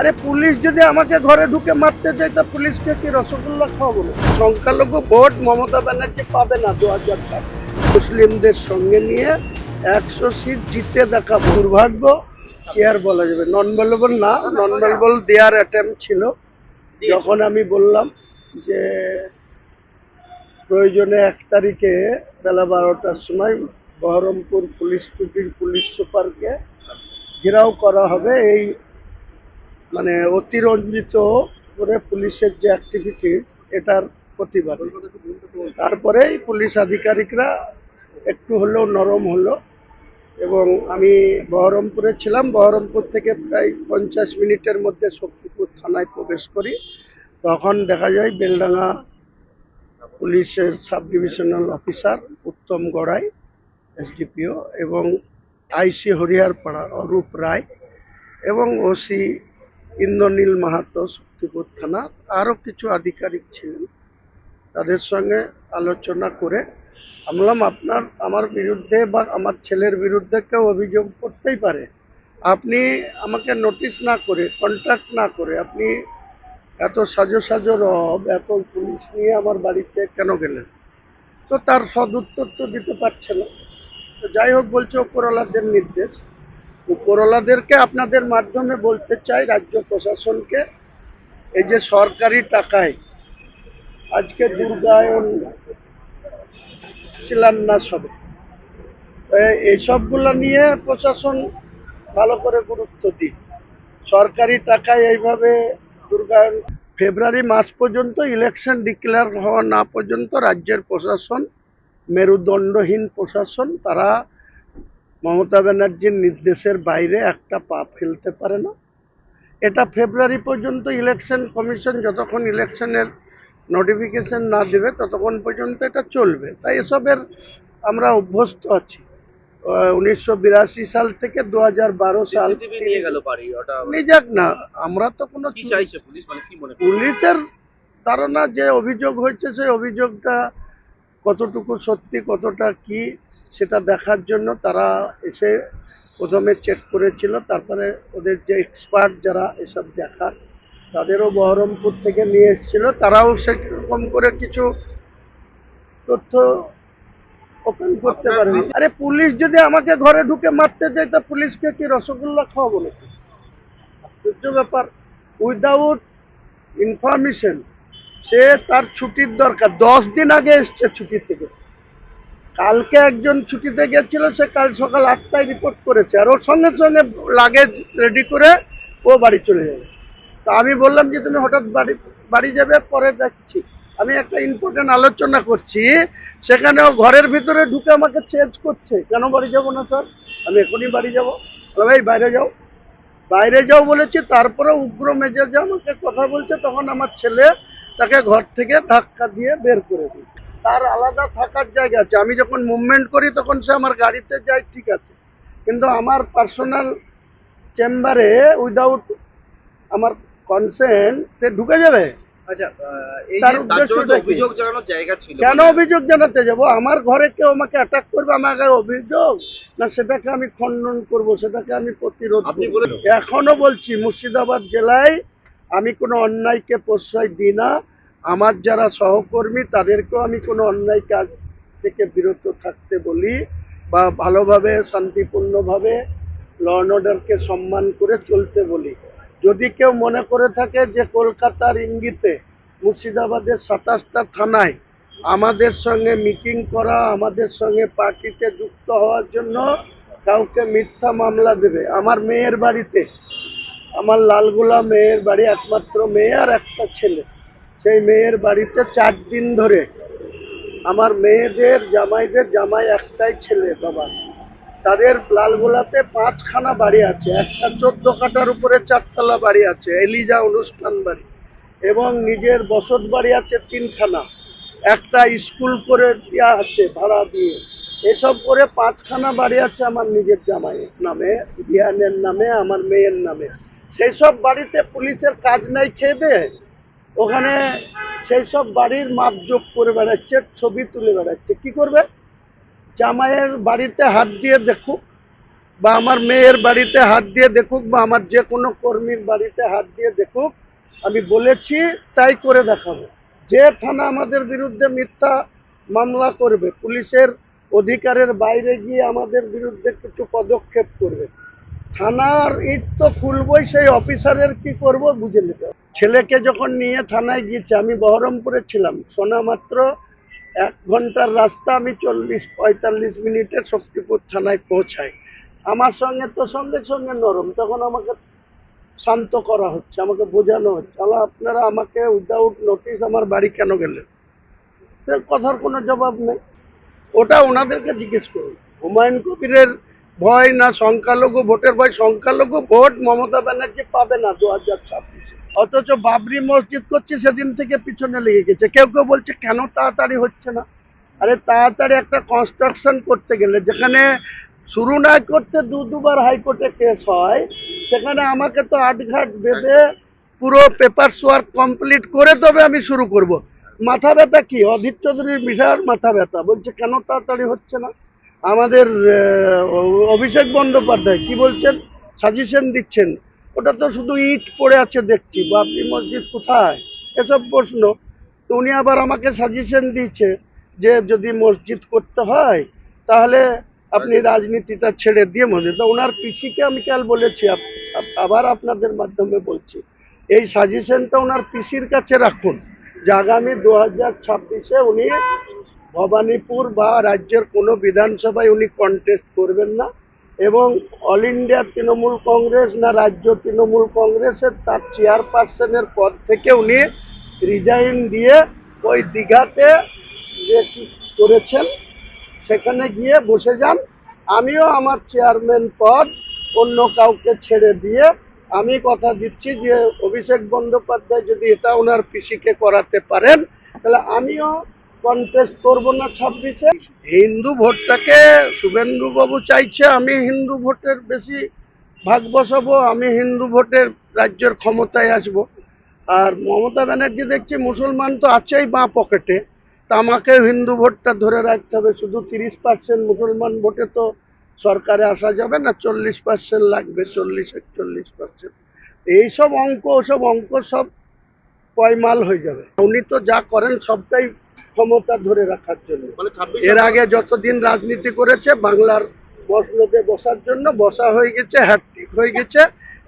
আরে পুলিশ যদি আমাকে ঘরে ঢুকে মারতে চায়, তা পুলিশকে কি রসগোল্লা খাওয়াবো? সংখ্যালঘু ভোট মমতা ব্যানার্জি পাবে না দু হাজার মুসলিমদের সঙ্গে নিয়ে একশো সিট জিতে দেখা দুর্ভাগ্য। আর বলা যাবে? নন ভেলেবল না নন ভেলেবল দেওয়ার অ্যাটেম্প ছিল। যখন আমি বললাম যে প্রয়োজনে এক তারিখে বেলা বারোটার সময় বহরমপুর পুলিশ টুটির পুলিশ সুপারকে ঘেরাও করা হবে। এই মানে অতিরঞ্জিত করে পুলিশের যে অ্যাক্টিভিটি এটার প্রতিবাদ। তারপরেই পুলিশ আধিকারিকরা একটু হলেও নরম হলো এবং আমি বহরমপুরে ছিলাম। বহরমপুর থেকে প্রায় পঞ্চাশ মিনিটের মধ্যে শক্তিপুর থানায় প্রবেশ করি। তখন দেখা যায় বেলডাঙ্গা পুলিশের sub divisional officer Uttam Garai, SDPO, এবং আইসি হরিহারপাড়া অরূপ রায় এবং ওসি ইন্দ্রনীল মাহাতো শক্তিপুর থানা। আরও কিছু আধিকারিক ছিলেন। তাদের সঙ্গে আলোচনা করে আমি বললাম আপনার, আমার বিরুদ্ধে বা আমার ছেলের বিরুদ্ধে কেউ অভিযোগ করতেই পারে। আপনি আমাকে নোটিশ না করে কন্ট্যাক্ট না করে, আপনি এত সাজো সাজো রব, এত পুলিশ নিয়ে আমার বাড়িতে কেন গেলেন? তো তার সদুত্তর তো দিতে পারছে না। তো যাই হোক, বলছে, ওপরওয়ালাদের নির্দেশ। উপরওয়ালাদেরকে আপনাদের মাধ্যমে বলতে চাই, রাজ্য প্রশাসনকে, এই যে সরকারি টাকায় আজকে দুর্গায়ন, শিলান্যাস হবে। এইসবগুলো নিয়ে প্রশাসন ভালো করে গুরুত্ব দিক। সরকারি টাকায় এইভাবে দুর্গায়ন, ফেব্রুয়ারি মাস পর্যন্ত ইলেকশন ডিক্লেয়ার হওয়া না পর্যন্ত রাজ্যের প্রশাসন, মেরুদণ্ডহীন প্রশাসন, তারা মমতা ব্যানার্জির নির্দেশের বাইরে একটা পা ফেলতে পারে না। এটা ফেব্রুয়ারি পর্যন্ত ইলেকশন কমিশন যতক্ষণ ইলেকশনের নোটিফিকেশন না দেবে ততক্ষণ পর্যন্ত এটা চলবে। তাই এসবের আমরা অভ্যস্ত আছি। উনিশশো বিরাশি সাল থেকে দু হাজার বারো সাল সিসিটিভি নিয়ে গেল ওটা নিয়ে যাক না। আমরা তো কোনো মানে? পুলিশের ধারণা যে অভিযোগ হয়েছে সেই অভিযোগটা কতটুকু সত্যি কতটা কি সেটা দেখার জন্য তারা এসে প্রথমে চেক করেছিল তারপরে ওদের যে এক্সপার্ট যারা এসব দেখার তাদেরও বহরমপুর থেকে নিয়ে এসেছিল। তারাও সেরকম করে কিছু তথ্য ওপেন করতে পারেনি। আরে পুলিশ যদি আমাকে ঘরে ঢুকে মারতে চায় তা পুলিশকে কি রসগোল্লা খাওয়াবো নাকি? আশ্চর্য ব্যাপার। উইদাউট ইনফরমেশন সে তার ছুটির দরকার। দশ দিন আগে এসছে ছুটি থেকে। কালকে একজন ছুটিতে গেছিল, সে কাল সকাল আটটায় রিপোর্ট করেছে। আর ওর সঙ্গে সঙ্গে লাগেজ রেডি করে ও বাড়ি চলে যাবে। তা আমি বললাম যে, তুমি হঠাৎ বাড়ি বাড়ি যাবে, পরে দেখছি। আমি একটা ইম্পর্টেন্ট আলোচনা করছি, সেখানে ও ঘরের ভিতরে ঢুকে আমাকে চেঞ্জ করছে। কেন বাড়ি যাব না স্যার আমি এখনই বাড়ি যাব। এই বাইরে যাও। বাইরে যাও বলেছি, তারপরে উগ্র মেজাজে আমাকে কথা বলছে, তখন আমার ছেলে তাকে ঘর থেকে ধাক্কা দিয়ে বের করে দিয়েছে। তার আলাদা থাকার জায়গা আছে। আমি যখন মুভমেন্ট করি তখন সে আমার গাড়িতে যায় ঠিক আছে। কিন্তু আমার পার্সোনাল চেম্বারে উইদাউট আমার কনসেন্ট সে ঢুকে যাবে। আচ্ছা তার যে তার উদ্দেশ্যটা জন্য তো কি? অভিযোগ জানানোর জায়গা ছিল। কেন অভিযোগ জানাতে যাব? আমার ঘরে কেউ আমাকে অ্যাটাক করবে? আমাকে অভিযোগ? না সেটাকে আমি খণ্ডন করব সেটাকে আমি প্রতিরোধ এখনও বলছি মুর্শিদাবাদ জেলায় আমি কোনো অন্যায়কে প্রশ্রয় দিই না। আমার যারা সহকর্মী, তাদেরকেও আমি কোনো অন্যায় কাজ থেকে বিরত থাকতে বলি বা ভালোভাবে, শান্তিপূর্ণভাবে ল অ্যান্ড অর্ডারকে সম্মান করে চলতে বলি। যদি কেউ মনে করে থাকে যে কলকাতার ইঙ্গিতে মুর্শিদাবাদের সাতাশটা থানায় আমাদের সঙ্গে মিটিং করা, আমাদের সঙ্গে পার্টিতে যুক্ত হওয়ার জন্য কাউকে মিথ্যা মামলা দেবে। আমার মেয়ের বাড়িতে, আমার লালগোলা মেয়ের বাড়ি একমাত্র মেয়ে আর একটা ছেলে। সেই মেয়ের বাড়িতে চার দিন ধরে। আমার মেয়েদের, জামাইদের, জামাই একটাই ছেলে, বাবা। তাদের লালগোলাতে পাঁচখানা বাড়ি আছে। একটা চোদ্দ কাটার উপরে চারতলা বাড়ি আছে, এলিজা অনুষ্ঠান বাড়ি। এবং নিজের বসত বাড়ি আছে তিনখানা। একটা স্কুল করে দেওয়া আছে ভাড়া দিয়ে। এসব করে পাঁচখানা বাড়ি আছে আমার নিজের জামাইয়ের নামে, বিয়ানের নামে, আমার মেয়ের নামে। সেই সব বাড়িতে পুলিশের কাজ নাই খেয়ে দে। ওখানে সেই সব বাড়ির মাপজোক করে বেড়াচ্ছে, ছবি তুলে বেড়াচ্ছে। কি করবে? জামাইয়ের বাড়িতে হাত দিয়ে দেখুক, বা আমার মেয়ের বাড়িতে হাত দিয়ে দেখুক, বা আমার যে কোনো কর্মীর বাড়িতে হাত দিয়ে দেখুক, আমি বলেছি, তাই করে দেখাবো। যে থানা আমাদের বিরুদ্ধে মিথ্যা মামলা করবে, পুলিশের অধিকারের বাইরে গিয়ে আমাদের বিরুদ্ধে কিছু পদক্ষেপ করবে। থানার ইট তো খুলবই, সেই অফিসারের কি করব বুঝে নিতে। ছেলেকে যখন নিয়ে থানায় গিয়েছে, আমি বহরমপুরে ছিলাম। শোনা মাত্র এক ঘণ্টার রাস্তা, আমি চল্লিশ, পঁয়তাল্লিশ মিনিটে শক্তিপুর থানায় পৌঁছাই। আমার সঙ্গে তো সঙ্গে সঙ্গে নরম, তখন আমাকে শান্ত করা হচ্ছে, আমাকে বোঝানো হচ্ছে আলা আপনারা আমাকে উইদাউট নোটিশ আমার বাড়ি কেন গেলেন? কথার কোনো জবাব নেই। ওটা ওনাদেরকে জিজ্ঞেস করুন। হুমায়ুন কবিরের ভয় না, সংখ্যালঘু ভোটের ভয়, সংখ্যালঘু ভোট মমতা ব্যানার্জি পাবে না দু হাজার অথচ বাবরি মসজিদ করছে সেদিন থেকে পিছনে লেগে গেছে। কেউ কেউ বলছে, কেন তাড়াতাড়ি হচ্ছে না? আরে তাড়াতাড়ি একটা কনস্ট্রাকশন করতে গেলে, যেখানে শুরু না করতে দু দুবার হাইকোর্টে কেস হয়, সেখানে আমাকে তো আটঘাট বেঁধে পুরো পেপার ওয়ার্ক কমপ্লিট করে তবে আমি শুরু করব। মাথা ব্যথা কি? অধীর চৌধুরীর বিশাল মাথা ব্যথা। বলছে, কেন তাড়াতাড়ি হচ্ছে না? আমাদের অভিষেক বন্দ্যোপাধ্যায় কি বলছেন? সাজেশন দিচ্ছেন। ওটা তো শুধু ইট পড়ে আছে দেখছি। বাবরি মসজিদ কোথায়? এসব প্রশ্ন। তো উনি আবার আমাকে সাজেশন দিয়েছে যে যদি মসজিদ করতে হয়, তাহলে আপনি রাজনীতিটা ছেড়ে দিয়ে মসজিদ। তো ওনার পিসিকে আমি কাল বলেছি আবার আপনাদের মাধ্যমে বলছি। এই সাজেশনটা ওনার পিসির কাছে রাখুন। যে আগামী দু হাজার ছাব্বিশে উনি ভবানীপুর বা রাজ্যের কোনো বিধানসভায় উনি কন্টেস্ট করবেন না এবং অল ইন্ডিয়া তৃণমূল কংগ্রেস না রাজ্য তৃণমূল কংগ্রেসের তার চেয়ারপারসনের পদ থেকে উনি রিজাইন দিয়ে ওই দীঘাতে যে করেছেন, সেখানে গিয়ে বসে যান। আমিও আমার চেয়ারম্যান পদ অন্য কাউকে ছেড়ে দিয়ে আমি কথা দিচ্ছি যে অভিষেক বন্দ্যোপাধ্যায় যদি এটা ওনার পিসিকে করাতে পারেন, তাহলে আমিও কন্টেস্ট করব না ছাব্বিশে। হিন্দু ভোটটাকে শুভেন্দু বাবু চাইছে, আমি হিন্দু ভোটের বেশি ভাগ বসাবো, আমি হিন্দু ভোটের রাজ্যের ক্ষমতায় আসব। আর মমতা ব্যানার্জি দেখছি মুসলমান তো আছেই বাঁ পকেটে, তা আমাকে হিন্দু ভোটটা ধরে রাখতে হবে। শুধু তিরিশ পার্সেন্ট মুসলমান ভোটে তো সরকারে আসা যাবে না, চল্লিশ পার্সেন্ট লাগবে, চল্লিশ, একচল্লিশ পার্সেন্ট এইসব অঙ্ক, ওসব অঙ্ক সব পয়মাল হয়ে যাবে। উনি তো যা করেন সবটাই ক্ষমতা ধরে রাখার জন্য। মানে এর আগে যতদিন রাজনীতি করেছে বাংলার মসনদে বসার জন্য বসা হয়ে গেছে হ্যাট্রিক হয়ে গেছে।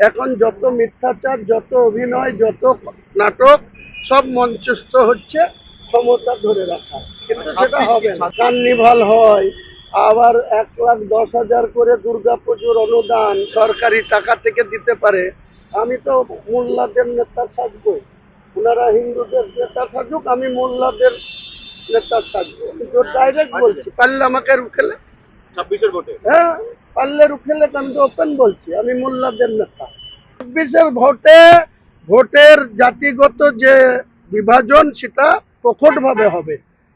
এখন যত মিথ্যাচার যত অভিনয় যত নাটক সব মঞ্চস্থ হচ্ছে ক্ষমতা ধরে রাখা কিন্তু সেটা হবে কার্নিভাল হয় আবার এক লাখ দশ হাজার করে দুর্গাপুজোর অনুদান সরকারি টাকা থেকে দিতে পারে। আমি তো মোল্লাদের নেতা থাকব ওনারা হিন্দুদের নেতা থাকুক আমি মোল্লাদের নেতা কিন্তু ডাইরেক্ট বলছি পারলে আমাকে রুখেলে ছাব্বিশের ভোটে? হ্যাঁ পারলে রুখেলে আমি তো ওপেন বলছি আমি মোল্লাদের নেতা। চব্বিশের ভোটে ভোটের জাতিগত যে বিভাজন সেটা প্রকটভাবে হবে।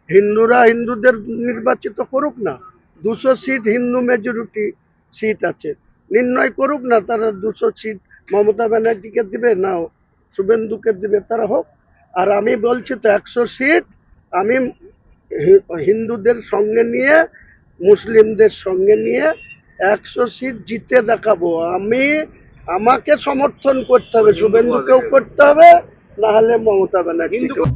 হিন্দুরা হিন্দুদের নির্বাচিত করুক না দুশো সিট হিন্দু মেজরিটি সিট আছে। নির্ণয় করুক না তারা দুশো সিট মমতা ব্যানার্জিকে দিবে না শুভেন্দুকে দিবে তারা হোক। আর আমি বলছি তো একশো সিট আমি হিন্দুদের সঙ্গে নিয়ে, মুসলিমদের সঙ্গে নিয়ে একশো সিট জিতে দেখাবো। আমি, আমাকে সমর্থন করতে হবে, শুভেন্দুকেও করতে হবে, নাহলে মমতা ব্যানার্জিকেও।